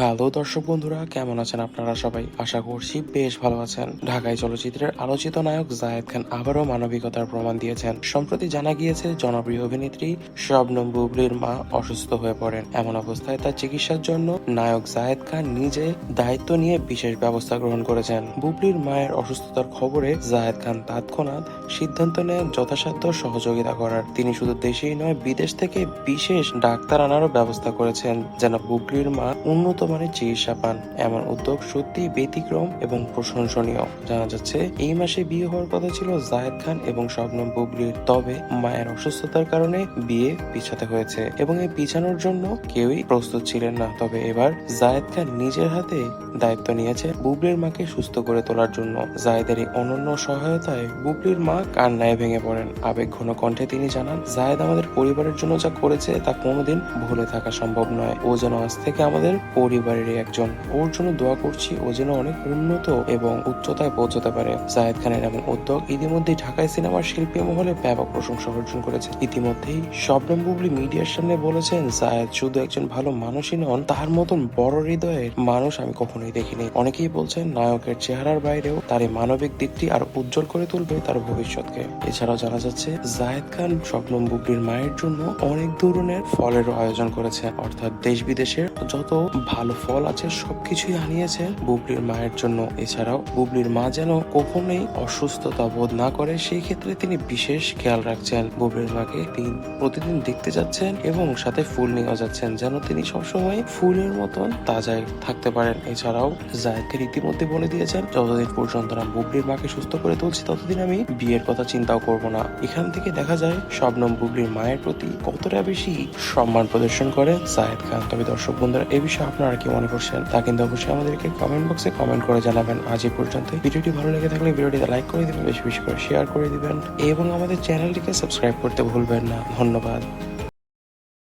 Hello দর্শক বন্ধুরা, কেমন আছেন আপনারা সবাই? আশা করছি বেশ ভালো আছেন। ঢাকায় চলচ্চিত্রের আলোচিত নায়ক জায়েদ খান আবারও মানবিকতার প্রমাণ দিয়েছেন। সম্প্রতি জানা গিয়েছে, জনপ্রিয় অভিনেত্রী শবনম বুবলির মা অসুস্থ হয়ে পড়েন। এমন অবস্থায় তার চিকিৎসার জন্য নায়ক জায়েদ খান নিজে দায়িত্ব নিয়ে বিশেষ ব্যবস্থা গ্রহণ করেছেন। বুবলির মায়ের অসুস্থতার খবরে জায়েদ খান তৎক্ষণাৎ সিদ্ধান্ত নেন যথাসাধ্য সহযোগিতা করার। তিনি শুধু দেশেই নয়, বিদেশ থেকে বিশেষ ডাক্তার আনারও ব্যবস্থা করেছেন। যেন বুবলির মা উন্নত মানের চিকিৎসা পান। এমন উদ্যোগ সত্যি ব্যতিক্রম এবং প্রশংসনীয়। জানা যাচ্ছে, এই মাসে বিয়ে হওয়ার কথা ছিল জাহেদ খান এবং শবনম বুবলির। তবে মায়ের অসুস্থতার কারণে বিয়ে পিছাতে হয়েছে এবং এই পিছানোর জন্য কেউই প্রস্তুত ছিলেন না। তবে এবার জায়েদ খান নিজের হাতে দায়িত্ব নিয়েছে বুবলির মাকে সুস্থ করে তোলার জন্য। জায়েদের এই অনন্য সহায়তায় বুবলির মা কান্নায় ভেঙে পড়েন। আবেগ ঘন কণ্ঠে তিনি জানান, জায়েদ আমাদের পরিবারের জন্য যা করেছে তা কোনোদিন ভুলে থাকা সম্ভব নয়। ও যেন আজ থেকে আমাদের পরিবারেরই একজন। ওর জন্য দোয়া করছি ও যেন অনেক উন্নত এবং উচ্চতায় পৌঁছতে পারে। জায়েদ খানের এমন উদ্যোগ ইতিমধ্যেই ঢাকায় সিনেমার শিল্পী মহলে ব্যাপক প্রশংসা অর্জন করেছে। ইতিমধ্যেই শবনম বুবলি মিডিয়ার সামনে বলেছেন, জায়েদ শুধু একজন ভালো মানুষই নন তার মতন বড় হৃদয়ের মানুষ আমি কখনোই দেখিনি। অনেকেই বলছেন, নায়কের চেহারার বাইরেও তার এই মানবিক দিকটি আর উজ্জ্বল করে তুলবে তার ভবিষ্যৎকে। এছাড়াও জানা যাচ্ছে, জায়েদ খান শবনম বুবলির মায়ের জন্য অনেক ধরনের ফলেরও আয়োজন করেছে। অর্থাৎ দেশ বিদেশের যত ভালো ফল আছে, সবকিছুই আনিয়েছে বুবলির মায়ের জন্য। এছাড়াও বুবলির মা যেন কখনোই অসুস্থতা বোধ না করে, সেই ক্ষেত্রে তিনি বিশেষ খেয়াল রাখছেন। বুবলির মাকে তিনি প্রতিদিন দেখতে যাচ্ছেন এবং সাথে ফুল নিয়েও যাচ্ছেন, যেন তিনি সবসময় ফুলের মতন তাজায় থাকতে পারেন। এছাড়াও জায়দকে ইতিমধ্যে বলে দিয়েছেন, যতদিন পর্যন্ত না বুবলির মাকে সুস্থ করে তুলছি, ততদিন আমি বিয়ের কথা চিন্তাও করব না। এখান থেকে দেখা যায়, শবনম বুবলির মায়ের প্রতি কতটা বেশি সম্মান প্রদর্শন করে জায়েদ খান। তবে দর্শক বন্ধুরা এই বিষয়ে আপনারা কি মনে করছেন? তা কিন্তু অবশ্যই আমাদেরকে কমেন্ট বক্সে কমেন্ট করে জানাবেন। আজ এই পর্যন্ত ভিডিওটি ভালো লেগে থাকলে ভিডিওটিতে লাইক করে দিবেন, বেশি বেশি করে শেয়ার করে দিবেন, এবং আমাদের চ্যানেলটিকে সাবস্ক্রাইব করতে ভুলবেন না। ধন্যবাদ।